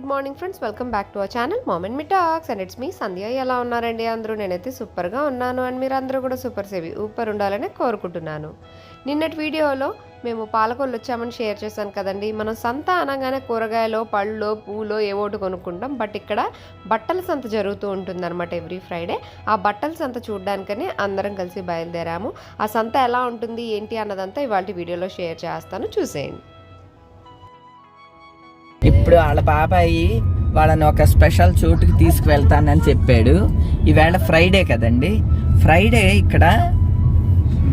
Good morning friends. Welcome back to our channel moment me talks. And it's me Sandhya. ఎలా ఉన్నారండి అందరూ? నేనైతే సూపర్గా ఉన్నాను. అండ్ మీరు అందరూ కూడా సూపర్ సేవి ఊపర్ ఉండాలని కోరుకుంటున్నాను. నిన్నటి వీడియోలో మేము పాలకొల్లు వచ్చామని షేర్ చేశాను కదండి. మనం సంత అనగానే కూరగాయలు పళ్ళు పూలు ఏవోటి కొనుక్కుంటాం. బట్ ఇక్కడ బట్టల సంత జరుగుతూ ఉంటుంది అనమాట ఎవ్రీ ఫ్రైడే. ఆ బట్టల సంత చూడడానికని అందరం కలిసి బయలుదేరాము. ఆ సంత ఎలా ఉంటుంది ఏంటి అన్నదంతా ఇవాళ వీడియోలో షేర్ చేస్తాను. చూసేయండి. ఇప్పుడు వాళ్ళ బాబాయి వాళ్ళని ఒక స్పెషల్ చోటుకి తీసుకువెళ్తానని చెప్పాడు. ఈవేళ ఫ్రైడే కదండి. ఫ్రైడే ఇక్కడ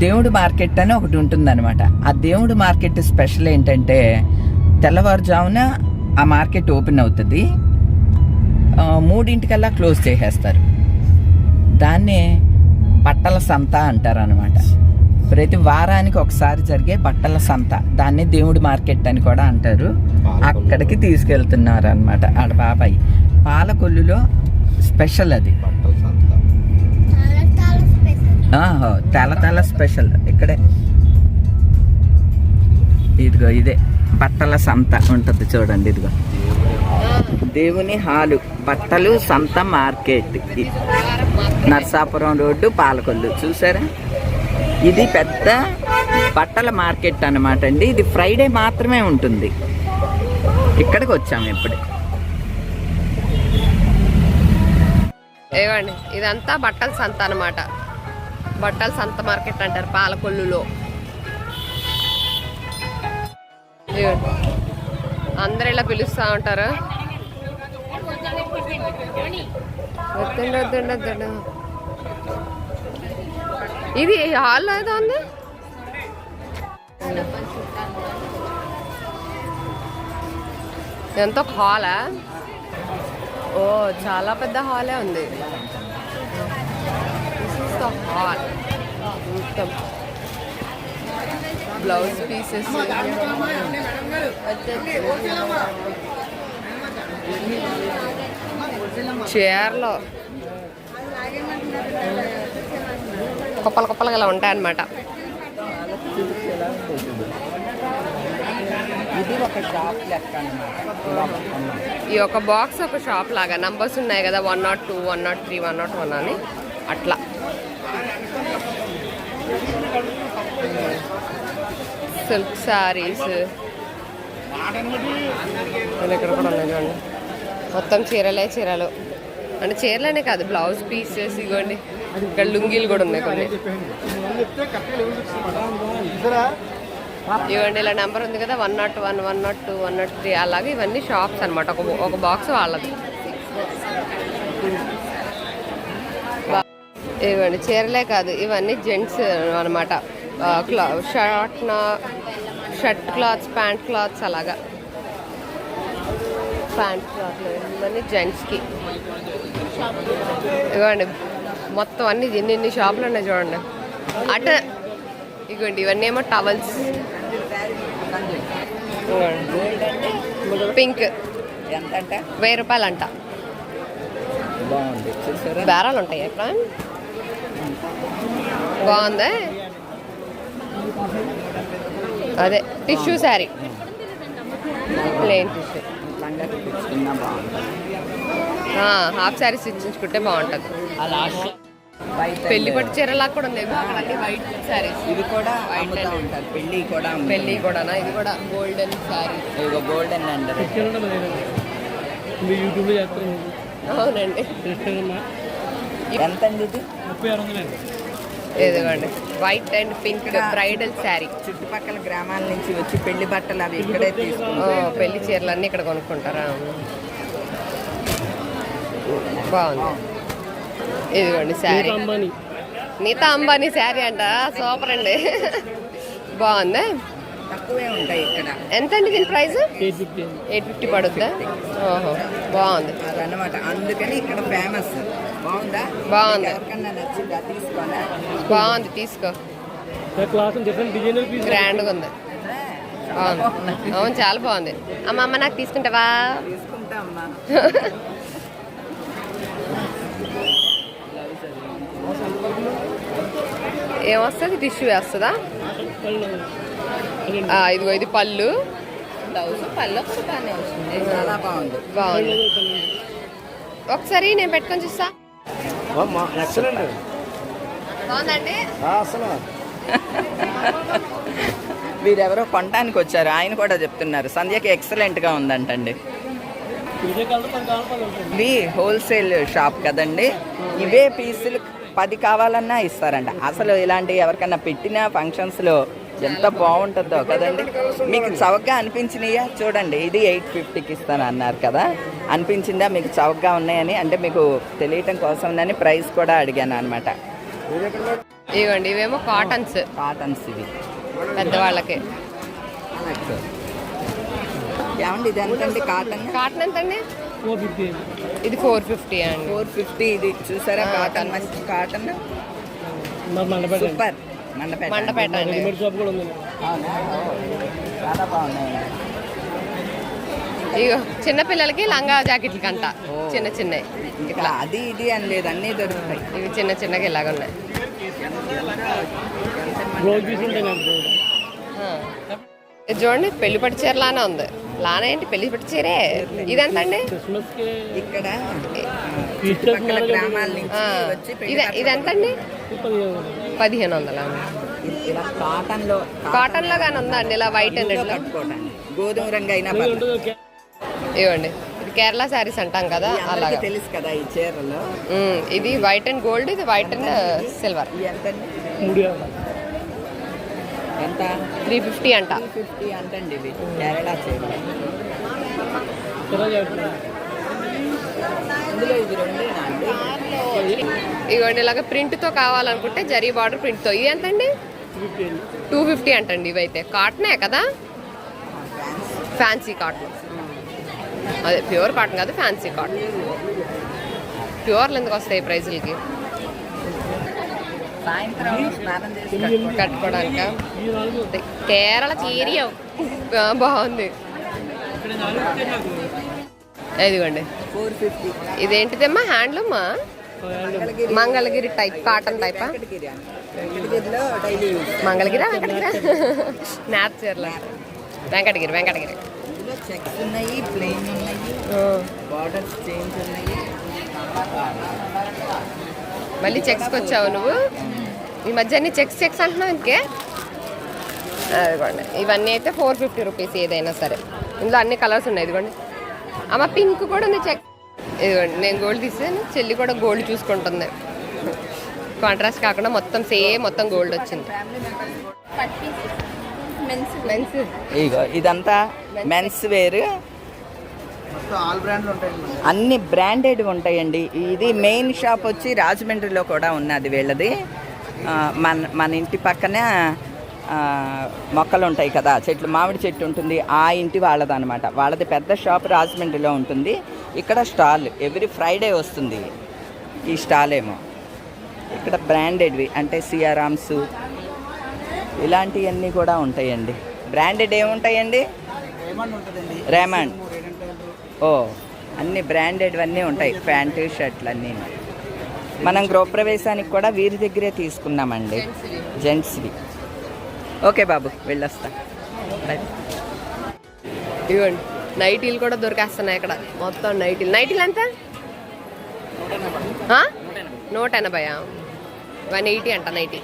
దేవుడు మార్కెట్ అని ఒకటి ఉంటుందన్నమాట. ఆ దేవుడు మార్కెట్ స్పెషల్ ఏంటంటే తెల్లవారుజామున ఆ మార్కెట్ ఓపెన్ అవుతుంది. మూడింటికల్లా క్లోజ్ చేసేస్తారు. దాన్నే బట్టల సంత అంటారు అనమాట ప్రతి వారానికి ఒకసారి జరిగే బట్టల సంత. దాన్ని దేవుడి మార్కెట్ అని కూడా అంటారు. అక్కడికి తీసుకెళ్తున్నారు అనమాట ఆడ బాబాయ్. పాలకొల్లులో స్పెషల్ అది. ఆహో, తెల్ల తెల్ల స్పెషల్. ఇక్కడే. ఇదిగో ఇదే. బట్టల సంత ఉంటుంది చూడండి ఇదిగో. దేవుని హాలు. బట్టలు సంత మార్కెట్. నర్సాపురం రోడ్డు పాలకొల్లు. చూసారా? ఇది పెద్ద బట్టల మార్కెట్ అనమాట అండి. ఇది ఫ్రైడే మాత్రమే ఉంటుంది. ఇక్కడికి వచ్చాము ఇప్పుడు. ఏమండి ఇదంతా బట్టల సంత అన్నమాట. బట్టల సంత మార్కెట్ అంటారు పాలకొల్లులో. అందరు ఇలా పిలుస్తూ ఉంటారు? వద్దండి వద్దండి వద్దండి. ఇది హాల్ ఏదో ఉంది? ఎంతో హాలా ఓ చాలా పెద్ద హాలే ఉంది. హాల్ మొత్తం బ్లౌజ్ పీసెస్ చీరలో కుప్పలు కుప్పలుగా ఇలా ఉంటాయన్నమాట. ఈ ఒక బాక్స్ ఒక షాప్ లాగా. నంబర్స్ ఉన్నాయి కదా one nought two one nought three one nought one అని. అట్లా. సిల్క్ శారీస్ ఇక్కడ కూడా ఉన్నాయి చూడండి. మొత్తం చీరలే చీరలు. అంటే చీరలనే కాదు బ్లౌజ్ పీసెస్ ఇగోండి. ఇక్కడ లుంగీలు కూడా ఉన్నాయి కొన్ని. ఇవ్వండి ఇలా నెంబర్ ఉంది కదా one nought one one nought two one nought three అలాగే ఇవన్నీ షాప్స్ అనమాట ఒక ఒక బాక్స్ వాళ్ళది. ఇవ్వండి చీరలే కాదు ఇవన్నీ జెంట్స్ అనమాట క్లా short shirt cloths pant cloths అలాగా. ప్యాంట్ క్లాత్లు ఇవన్నీ జెంట్స్కి ఇవ్వండి మొత్తం అన్ని ఎన్ని ఎన్ని షాపులు ఉన్నాయి చూడండి. అట ఇగోండి ఇవన్నీ ఏమో టవల్స్ పింక్ వెయ్యి రూపాయలు అంట బేరాలు ఉంటాయి ఇక్కడ? బాగుందా? అదే tissue sari. Plain tissue. Half saris ఇచ్చించుకుంటే బాగుంటుంది. పెళ్ళి పట్టు చీరలా కూడా ఉంది అక్కడ అన్ని వైట్ శారీస్ ఇది కూడా అమ్ముతా ఉంటారు. పెళ్ళి కూడా. పెళ్ళి కూడానా? ఇది కూడా గోల్డెన్ శారీ ఇదిగో గోల్డెన్ అండర్ చేస్తారు అవునండి. ఎంత అండి ఇది? ముప్పై ఆరు వందలండి ఇదిగోండి. White and pink bridal sari చుట్టుపక్కల గ్రామాల నుంచి వచ్చి పెళ్ళి బట్టలు అవి ఇక్కడే తీసుకుంటారు పెళ్ళి చీరలన్నీ ఇక్కడ కొనుక్కుంటారా? బాగుంది. ఇదిగోండి శారీ. అంబానీ. నీతా అంబానీ శారీ అంట. సూపర్ అండి. బాగుందా? తక్కువే ఉంటాయి ఇక్కడ. ఎంత అండి దీని ప్రైస్? Eight fifty పడుద్దా? ఓహో బాగుంది. అదనమాట అందుకని ఇక్కడ ఫేమస్ బాగుందా? బాగుంది. తీసుకో. క్లాస్ డిఫరెంట్ డిజైనర్ పీస్ గ్రాండ్గా ఉంది. బాగుంది. అవును చాలా బాగుంది. అమ్మ అమ్మ నాకు తీసుకుంటావా? తీసుకుంటా అమ్మా. ఏమొస్తుంది టిష్యూ వేస్తుందా? ఇదిగో ఇది పళ్ళు. పళ్ళు బాగుంది. ఒకసారి నేను పెట్టుకొని చూస్తా. బాగుందండి? అసలు. వీరెవరో కొనడానికి వచ్చారు. ఆయన కూడా చెప్తున్నారు. సంధ్యకి ఎక్సలెంట్గా ఉందంటండి. ఇదే హోల్సేల్ షాప్ కదండి. ఇవే పీసులు పది కావాలన్నా ఇస్తారంట. అసలు ఇలాంటి ఎవరికన్నా పెట్టిన ఫంక్షన్స్లో ఎంత బాగుంటుందో కదండి. మీకు చౌకగా అనిపించినాయా? చూడండి ఇది ఎయిట్ ఫిఫ్టీకి ఇస్తాను అన్నారు కదా. అనిపించిందా? మీకు చౌకగా ఉన్నాయని అంటే మీకు తెలియటం కోసం ప్రైస్ కూడా అడిగాను అనమాట ఇవ్వండి ఇవేమో కాటన్స్. కాటన్స్ ఇవి. పెద్దవాళ్ళకి. ఏమండి ఇది ఎంతండి కాటన్? కాటన్ ఎంతండి? ఇది ఫోర్ ఫిఫ్టీ అండి. ఫోర్ ఫిఫ్టీ ఇది చూసారా? కాటన్ మంచి కాటన్. సూపర్. మండపేట మండపేట అండి. రెడీమేడ్ షాప్ కూడా ఉంది అవునా? చాలా బాగున్నాయండి ఇగో చిన్న పిల్లలకి లంగా జాకెట్లు కంట. చిన్న చిన్నవి ఇక్కడ అది ఇది అని లేదు. అన్నీ దొరుకుతాయి. ఇవి చిన్న చిన్నగా ఇలాగ ఉన్నాయి. ఇది చూడండి పెళ్ళి పట్టు చీర లానే ఉంది. లానా ఏంటి? పెళ్ళి పట్టు చీరే? ఇదెంత అండి క్రిస్మస్కి ఇక్కడ ఈస్టర్ పక్కన గ్రామాల నుంచి ఆ. వచ్చి పెళ్ళి ఇదే ఇదెంత అండి పదిహేను వందల ఇలా కాటన్లో కాటన్లో కానీ ఉందా అండి? ఇలా వైట్ అండ్ రెడ్లో కట్టుకోవడానికి గోధుమ రంగు అయినా పర్లేదు. ఇవ్వండి. ఇది కేరళ శారీస్ అంటాం కదా ఈ అందరికీ అలాగా. తెలుసు కదా ఈ చీరలో. ఉమ్, ఇది వైట్ అండ్ గోల్డ్ ఇది వైట్ అండ్ సిల్వర్ ఈ ఎంతండి? మూడు యాభై. ఎంత త్రీ ఫిఫ్టీ అంట. ఫిఫ్టీ అంటండి ఇవి కేరళ చీరలు ఇలా చేస్తున్నాను. ఇందులో ఇది రెండేనా అండి? ఇవ్వండి ఇలాగ ప్రింట్తో కావాలనుకుంటే జరీ బార్డర్ ప్రింట్తో ఇది ఎంత అండి. టూ ఫిఫ్టీ అంటండి ఇవైతే. కాటనే కదా? Fancy cotton. అదే ప్యూర్ కాటన్ కాదు ఫ్యాన్సీ కాటన్. ప్యూర్లు ఎందుకు వస్తాయి ప్రైజులకి? సాయంత్రం స్నానం చేసి కట్టుకోవడానికి. కేరళ చీరి బాగుంది. ఇదిగోండి. ఫోర్ ఫిఫ్టీ ఇదేంటిదమ్మా? హ్యాండ్లూమా? హ్యాండ్ మంగళగిరి టైప్ కాటన్ టైపా? మంగళగిరా వెంకటగిరా? నాప్ చీరల. వెంకటగిరి వెంకటగిరి. ఇందులో చెక్స్ ఉన్నాయి ప్లెయిన్ ఉన్నాయి బార్డర్స్ చేంజ్ ఉన్నాయి. మళ్ళీ చెక్స్కి వచ్చావు నువ్వు? ఈ మధ్య అన్ని చెక్స్ చెక్స్ అంటున్నావు ఇంకే? అదిగోండి. ఇవన్నీ అయితే ఫోర్ ఫిఫ్టీ రూపీస్ ఏదైనా సరే. ఇందులో అన్ని కలర్స్ ఉన్నాయి ఇదిగోండి. అమ్మ పింక్ కూడా ఉంది చెక్ ఇదిగోండి నేను గోల్డ్ తీసాను చెల్లి కూడా గోల్డ్ చూసుకుంటుంది. కాంట్రాస్ట్ కాకుండా మొత్తం సేమ్ మొత్తం గోల్డ్ వచ్చింది. మెన్స్ ఇదంతా మెన్స్ వేర్ అన్ని బ్రాండెడ్ ఉంటాయండి. ఇది మెయిన్ షాప్ వచ్చి రాజమండ్రిలో కూడా ఉన్నది వీళ్ళది. మన మన ఇంటి పక్కన మొక్కలు ఉంటాయి కదా చెట్లు మామిడి చెట్టు ఉంటుంది ఆ ఇంటి వాళ్ళది అనమాట వాళ్ళది పెద్ద షాప్ రాజమండ్రిలో ఉంటుంది. ఇక్కడ స్టాల్ ఎవ్రీ ఫ్రైడే వస్తుంది ఈ స్టాల్ ఏమో. ఇక్కడ బ్రాండెడ్వి అంటే సియారామ్స్ ఇలాంటివన్నీ కూడా ఉంటాయండి. బ్రాండెడ్ ఏముంటాయండి? రేమండ్ ఓ అన్ని బ్రాండెడ్ అన్నీ ఉంటాయి ప్యాంటు షర్ట్లు అన్నీ. మనం గృహప్రవేశానికి కూడా వీరి దగ్గరే తీసుకున్నామండి. జెంట్స్వి. ఓకే బాబు వెళ్ళొస్తా. ఇవ్వండి నైటీలు కూడా దొరికేస్తున్నాయి ఇక్కడ. మొత్తం నైటీలు నైటీలు ఎంత? నూట ఎనభైయా వన్ ఎయిటీ అంట నైటీ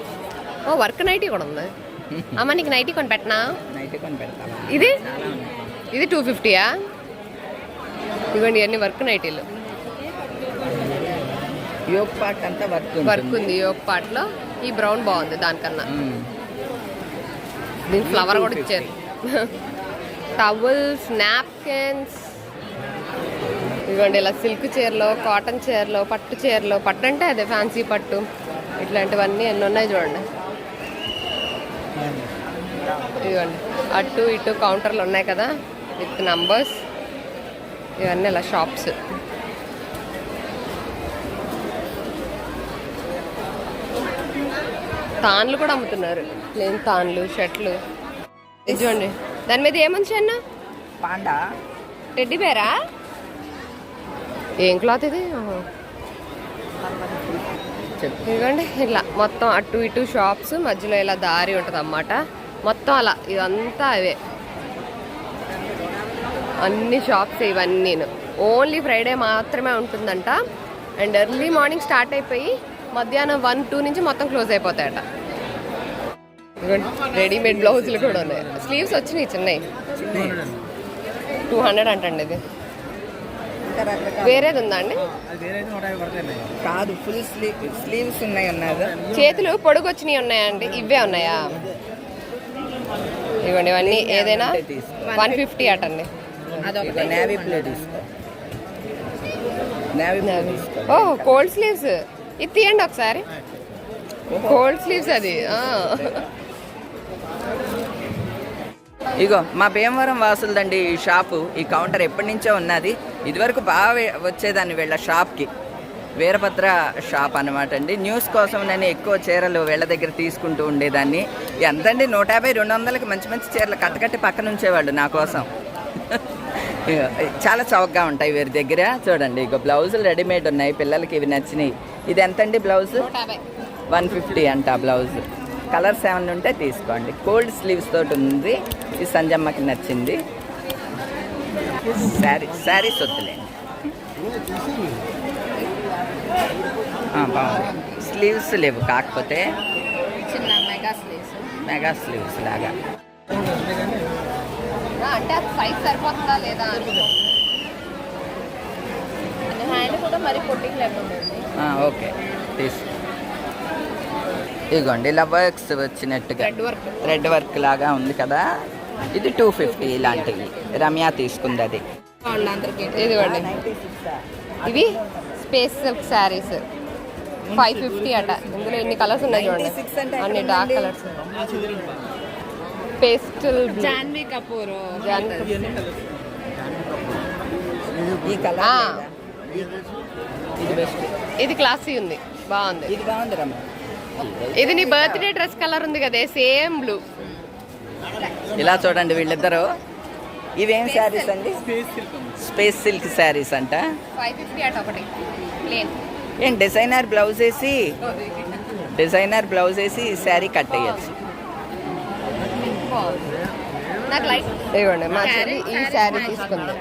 ఓ వర్క్ నైటీ కూడా ఉంది. అమ్మ నీకు నైటీ కొని పెట్టనా నైట్ కొని పెడతావా ఇది? ఇది టూ ఫిఫ్టీయా ఇవ్వండి ఇవన్నీ వర్క్ నైటీలు. యోగ్ పార్ట్ అంతా వర్క్ వర్క్ ఉంది ఒక పార్ట్లో. ఈ బ్రౌన్ బాగుంది దానికన్నా. దీనికి ఫ్లవర్ కూడా ఇచ్చారు. టవల్స్ నాప్కిన్స్ ఇదిగోండి ఇలా సిల్క్ చీరలో కాటన్ చీరలో పట్టు చీరలో పట్టు అంటే అదే ఫ్యాన్సీ పట్టు. ఇట్లాంటివన్నీ ఎన్ని ఉన్నాయి చూడండి. ఇదిగోండి. అటు ఇటు కౌంటర్లు ఉన్నాయి కదా విత్ నంబర్స్ ఇవన్నీ ఇలా షాప్స్ తాన్లు కూడా అమ్ముతున్నారు. ప్లేన్ తాన్లు షర్ట్లు. చూడండి. దాని మీద ఏముంది అన్న? పాండా. టెడ్డీ బేరా ఏం క్లాత్ ఇది? ఇదిగోండి ఇట్లా మొత్తం అటు ఇటు షాప్స్ మధ్యలో ఇలా దారి ఉంటుంది అన్నమాట మొత్తం అలా ఇదంతా అవే. అన్ని షాప్స్ ఇవన్నీ ఓన్లీ ఫ్రైడే మాత్రమే ఉంటుందంట. అండ్ ఎర్లీ మార్నింగ్ స్టార్ట్ అయిపోయి మధ్యాహ్నం వన్ టూ నుంచి మొత్తం క్లోజ్ అయిపోతాయట. రెడీమేడ్ బ్లౌజులు కూడా ఉన్నాయి. స్లీవ్స్ వచ్చినాయి చిన్నవి. టూ హండ్రెడ్ అంటండి ఇది. వేరేది ఉందా అండి? కాదు ఫుల్ స్లీవ్ స్లీవ్స్ ఉన్నాయి ఉన్నది చేతులు పొడుగు వచ్చినాయి ఉన్నాయండి. ఇవే ఉన్నాయా? ఇవ్వండి ఇవన్నీ ఏదైనా వన్ ఫిఫ్టీ అటండి. నేవీ బ్లూ తీసుకో. నేవీ బ్లూ తీసుకో. ఓ కోల్డ్ స్లీవ్స్ ఇది తీయండి ఒకసారి. కోల్డ్ స్లీవ్స్ అది. ఇగో మా భీమవరం వాసులదండి ఈ షాపు. ఈ కౌంటర్ ఎప్పటి నుంచో ఉన్నది. ఇదివరకు బాగా వచ్చేదాన్ని వీళ్ళ షాప్కి. వీరభద్ర షాప్ అనమాట అండి. న్యూస్ కోసం నేను ఎక్కువ చీరలు వీళ్ళ దగ్గర తీసుకుంటూ ఉండేదాన్ని. ఎంతండి? నూట యాభై రెండు వందలకి మంచి మంచి చీరలు కట్టకట్టి పక్కన ఉంచేవాళ్ళు నా కోసం. చాలా చౌకగా ఉంటాయి వీరి దగ్గర. చూడండి ఇగో బ్లౌజులు రెడీమేడ్ ఉన్నాయి. పిల్లలకి ఇవి నచ్చినాయి. ఇది ఎంతండి బ్లౌజ్? వన్ ఫిఫ్టీ అంట బ్లౌజ్. కలర్స్ ఏమైనా ఉంటే తీసుకోండి. కోల్డ్ స్లీవ్స్ తోటి ఉంది. ఈ సంజమ్మకి నచ్చింది. శారీ శారీస్ వద్దులేండి బాగుంది. స్లీవ్స్ లేవు కాకపోతే మెగా స్లీవ్స్ మెగా లాగా అంటే అది సైజ్ సరిపోతుందా లేదా అని. హ్యాండ్ కూడా మరి పొట్టికి లేకుండా ఆ, ఓకే. తీసుకో ఇదిగోండి ఇలా వర్క్స్ వచ్చినట్టుగా. రెడ్ వర్క్ థ్రెడ్ వర్క్ లాగా ఉంది కదా? ఇది టూ ఫిఫ్టీ ఇలాంటివి రమ్య తీసుకుంది అది. ఇదిగోండి. ఇవి space silk saris five fifty అట. ఇందులో ఎన్ని కలర్స్ ఉన్నాయి 96 అంటే చూడండి అన్ని dark? Colours pastel Janhvi Kapoor ఈ కలర్? ఇది బెస్ట్ ఇది క్లాసీ ఉంది. బాగుంది. ఇది బాగుంది రమ్య. ఇది నీ బర్త్డే డ్రెస్ కలర్ ఉంది కదే సేమ్ బ్లూ ఇలా చూడండి వీళ్ళిద్దరు. ఇవేం శారీస్ అండి? స్పేస్ సిల్క్ శారీస్ అంట. ఏం డిజైనర్ బ్లౌజ్ వేసి డిజైనర్ బ్లౌజ్ వేసి ఈ శారీ కట్ అయ్యచ్చు నాకు లైట్ ఇవ్వండి మా చెల్లి ఈ శారీ తీసుకుంది.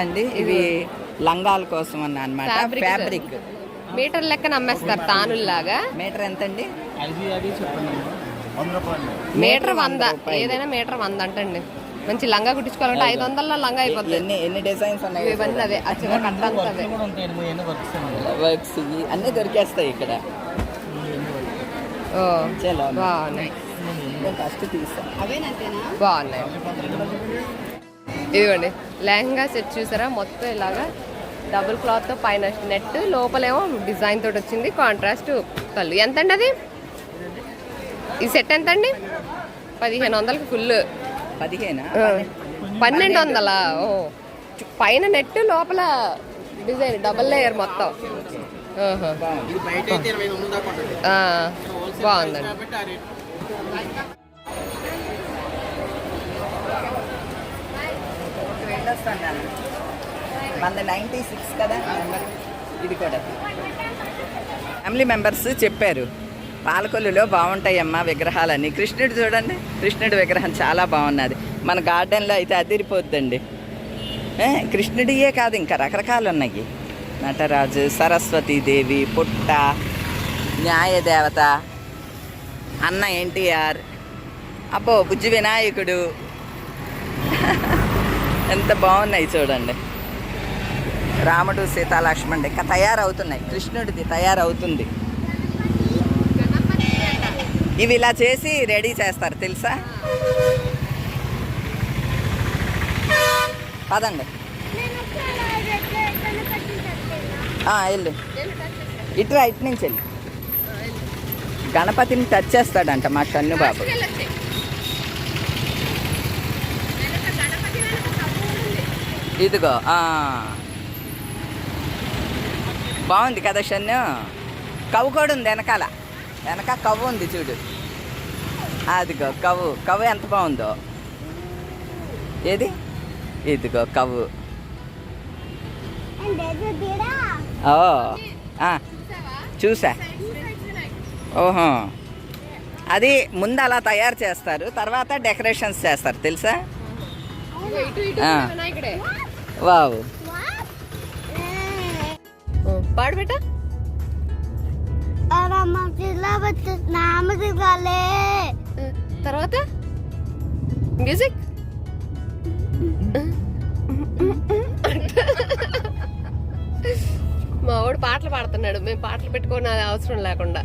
అండి ఇవి లంగాల కోసం అన్న అనమాట. ఫ్యాబ్రిక్ మీటర్ లెక్కన అమ్మేస్తారు తానుల్లాగా. మీటర్ ఎంతండి? అది అది చెప్పండి వంద రూపాయలు. మీటర్ వంద. ఏదైనా మీటర్ వంద అంటండి. మంచి లంగా కుట్టించుకోవాలంటే ఐదు వందల్లో లంగా అయిపోతుంది ఎన్ని ఎన్ని డిజైన్స్ ఉన్నాయి? ఇవన్నీ అచ్చగా ఎన్ని వర్క్స్ అన్నీ దొరికేస్తాయి ఇక్కడ. ఓ చలో. బాగున్నాయి. బాగున్నాయి. ఇదిగోండి లెహంగా సెట్ చూసారా? మొత్తం ఇలాగా డబుల్ క్లాత్ పైన నెట్ లోపలేమో డిజైన్ తోటి వచ్చింది. కాంట్రాస్ట్ కళ్ళు. ఎంత అండి అది? ఈ సెట్ ఎంత అండి పదిహేను వందలకి ఫుల్. పదిహేనా? పన్నెండు వందలా ఓ. పైన నెట్ లోపల డిజైన్ డబల్ లేయర్ మొత్తం. బాగుందండి. వంద నైంటీ సిక్స్ కదా ఇది కూడా. ఫ్యామిలీ మెంబర్స్ చెప్పారు పాలకొల్లులో బాగుంటాయమ్మా విగ్రహాలని కృష్ణుడు చూడండి కృష్ణుడి విగ్రహం చాలా బాగున్నది. మన గార్డెన్లో అయితే అదిరిపోద్దండి. కృష్ణుడియే కాదు ఇంకా రకరకాలు ఉన్నాయి. నటరాజు సరస్వతీదేవి పుట్ట న్యాయదేవత అన్న ఎన్టీఆర్. అబ్బో బుజ్జి వినాయకుడు. ఎంత బాగున్నాయి చూడండి. రాముడు సీతాలక్ష్మణి ఇంకా తయారవుతున్నాయి. కృష్ణుడిది తయారవుతుంది. ఇవి ఇలా చేసి రెడీ చేస్తారు తెలుసా? పదండి. వెళ్ళు. ఇటురా ఇటు నుంచి వెళ్ళి. గణపతిని టచ్ చేస్తాడంట మా బాబు ఇదిగో. బాగుంది కదా షన్ను? కవ్వు కూడా ఉంది వెనకాల. వెనక కవ్వు ఉంది చూడు. అదిగో కవ్వు. కవ్వు ఎంత బాగుందో? ఏది? ఇదిగో కవ్వు. ఓ ఆ, చూసా. ఓహో. అది ముందు అలా తయారు చేస్తారు తర్వాత డెకరేషన్స్ చేస్తారు తెలుసా? వావ్. పాడు బేట. తర్వాత? మ్యూజిక్? మా వాడు పాటలు పాడుతున్నాడు మేము పాటలు పెట్టుకోని అది అవసరం లేకుండా.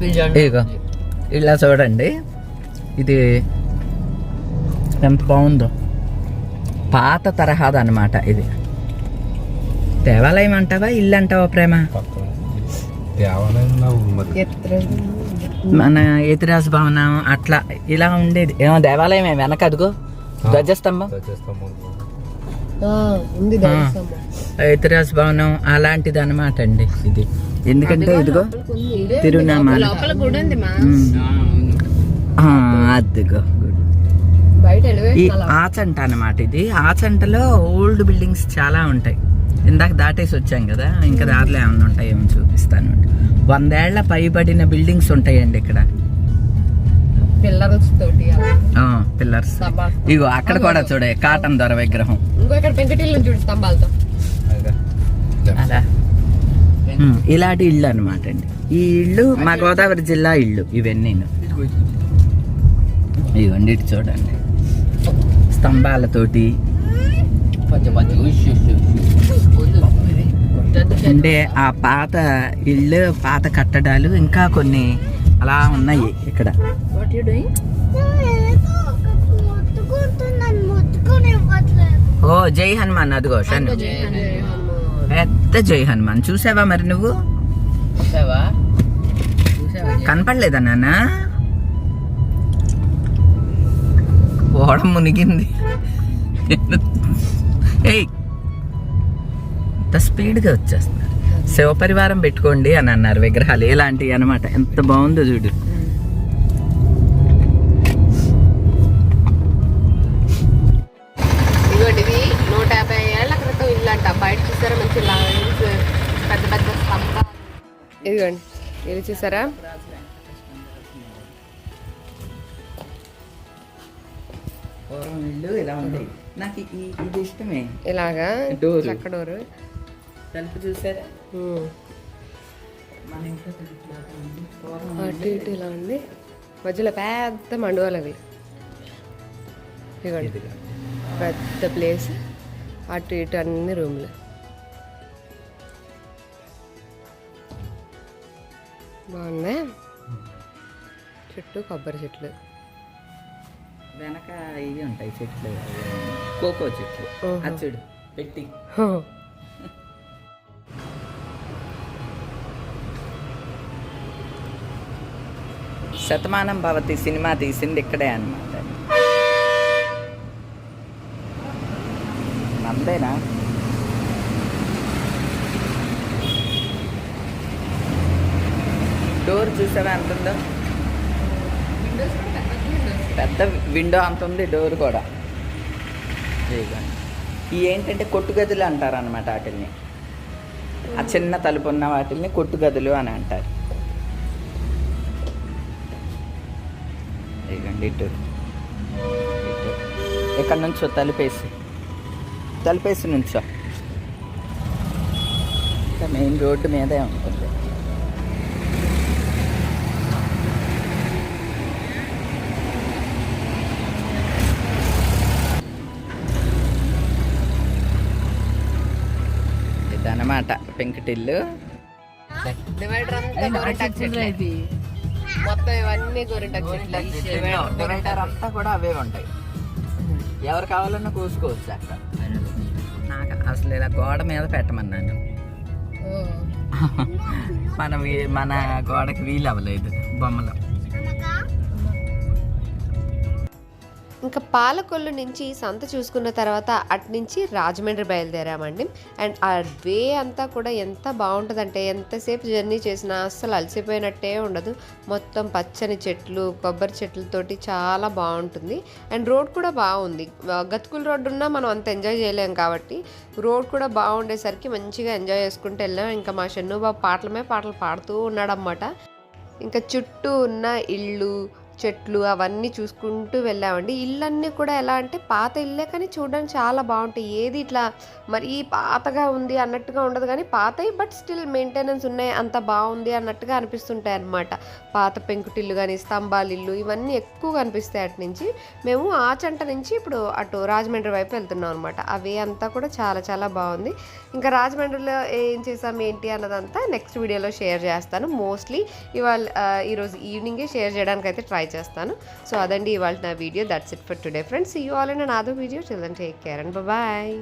ఇగో ఇలా చూడండి. ఇది ఎంత బాగుందో. పాత తరహాది అనమాట ఇది. దేవాలయం అంటావా ఇల్లు అంటావా ప్రేమ? మన ఎతిరాజ భవనం అట్లా ఇలా ఉండేది. ఏమో దేవాలయం ఏమి వెనక అదిగో. ధ్వజస్తంభం. ఉంది ఎతిరాజ భవనం అలాంటిది అనమాట అండి. ఇది ఎందుకంటే ఇదిగో తిరునామాలు. లోపల గుడి ఉంది మా ఆ, అదిగో బయట ఈ ఆచంట అన్నమాట ఇది. ఆచంటలో ఓల్డ్ బిల్డింగ్స్ చాలా ఉంటాయి. ఇందాక దాటేసి వచ్చాం కదా ఇంకా దారిలో ఏమైనా ఉంటాయేమో చూపిస్తాను. వందేళ్ళ పైబడిన బిల్డింగ్స్ ఉంటాయండి ఇక్కడ. పిల్లర్స్ తోటి పిల్లర్స్. ఇగో అక్కడ కూడా చూడే కాటన్ దొర విగ్రహం ఇంకో ఇక్కడ పెంకటిల్లు చూడు స్తంభాలతో. అలా. ఇలాంటి ఇల్లు అనమాట అండి. ఈ ఇల్లు మా గోదావరి జిల్లా ఇల్లు ఇవన్నీ. ఇవ్వండి ఇటు చూడండి. స్తంభాలతోటి. అంటే ఆ పాత ఇల్లు పాత కట్టడాలు ఇంకా కొన్ని అలా ఉన్నాయి ఇక్కడ. వాట్ యు డూయింగ్ ఓ జై హనుమాన్ అదిగో పెద్ద జై హనుమాన్. చూసావా మరి నువ్వు? కనపడలేదా నాన్న? ఓడ మునిగింది. ఏయ్! ఇంత స్పీడ్గా వచ్చేస్తున్నారు. శివపరివారం పెట్టుకోండి అని అన్నారు విగ్రహాలు. ఇలాంటివి అనమాట ఎంత బాగుందో చూడు. ఇదిగోండి. ఇది చూసారా? ఇలా ఉండేవి నాకు ఇది ఇష్టమే. ఇలాగా డోరు. చెక్క డోరు. తలుపు చూసారా? అటు ఇటు ఇలా ఉంది. మధ్యలో పెద్ద మండువాలు అవి. పెద్ద ప్లేస్ అటు ఇటు అన్ని రూమ్లు బాగున్నాయి. చుట్టూ కొబ్బరి చెట్లు. వెనక ఇవి ఉంటాయి చెట్లు. కోకో చెట్లు. ఓహో. అది చూడు పెట్టి. శతమానం భవతి సినిమా తీసింది ఇక్కడే అన్నమాట. నందేనా డోర్ చూసావా ఎంత ఉందో? పెద్ద విండో అంత ఉంది డోర్ కూడా. ఇదిగోండి. ఏంటంటే కొట్టు గదులు అంటారు అనమాట వాటిల్ని. ఆ చిన్న తలుపు ఉన్న వాటిల్ని కొట్టుగదులు అని అంటారు. ఇదిగోండి ఇటు. ఇటు. ఇక్కడ నుంచో తలుపేసి. తలుపేసి నుంచో. ఇంకా మెయిన్ రోడ్డు మీదే ఉంటుంది. ఇదన్నమాట పెంకుటిల్లు డివైడర్ అంతా గోరింటాకు చెట్లే. మొత్తం ఇవన్నీ గోరింటాకు చెట్లు. డివైడర్ అంతా కూడా అవే ఉంటాయి. ఎవరు కావాలన్నా కోసుకోవచ్చు అక్కడ. నాకు అసలు ఇలా గోడ మీద పెట్టమన్నాను. మన మన గోడకి వీలు అవ్వలేదు బొమ్మలు. ఇంకా పాలకొల్లు నుంచి సంత చూసుకున్న తర్వాత అటు నుంచి రాజమండ్రి బయలుదేరామండి. అండ్ ఆ వే అంతా కూడా ఎంత బాగుంటుందంటే ఎంతసేపు జర్నీ చేసినా అస్సలు అలసిపోయినట్టే ఉండదు. మొత్తం పచ్చని చెట్లు కొబ్బరి చెట్లతోటి చాలా బాగుంటుంది. అండ్ రోడ్ కూడా బాగుంది. గతుకుల రోడ్డు ఉన్నా మనం అంత ఎంజాయ్ చేయలేం కాబట్టి రోడ్ కూడా బాగుండేసరికి మంచిగా ఎంజాయ్ చేసుకుంటూ వెళ్ళాం. ఇంకా మా షన్నుబాబు పాటలమే పాటలు పాడుతూ ఉన్నాడన్నమాట. ఇంకా చుట్టూ ఉన్న ఇళ్ళు చెట్లు అవన్నీ చూసుకుంటూ వెళ్ళామండి. ఇళ్ళన్నీ కూడా ఎలా అంటే పాత ఇల్లే కానీ చూడడానికి చాలా బాగుంటాయి. ఏది ఇట్లా మరీ పాతగా ఉంది అన్నట్టుగా ఉండదు కానీ పాతవి బట్ స్టిల్ మెయింటెనెన్స్ ఉన్నాయి అంత బాగుంది అన్నట్టుగా అనిపిస్తుంటాయి అనమాట పాత పెంకుటిల్లు కానీ స్తంభాలు ఇల్లు ఇవన్నీ ఎక్కువ కనిపిస్తాయి అటు నుంచి. మేము ఆ చంట నుంచి ఇప్పుడు అటు రాజమండ్రి వైపు వెళ్తున్నాం అనమాట అవి అంతా కూడా చాలా చాలా బాగుంది. ఇంకా రాజమండ్రిలో ఏం చేసాం ఏంటి అన్నదంతా నెక్స్ట్ వీడియోలో షేర్ చేస్తాను. మోస్ట్లీ ఇవాళ ఈరోజు ఈవినింగే షేర్ చేయడానికి అయితే ట్రై చేస్తాను. సో అదండి ఇవాళ నా video. That's it for today friends you all in an video children take care and bye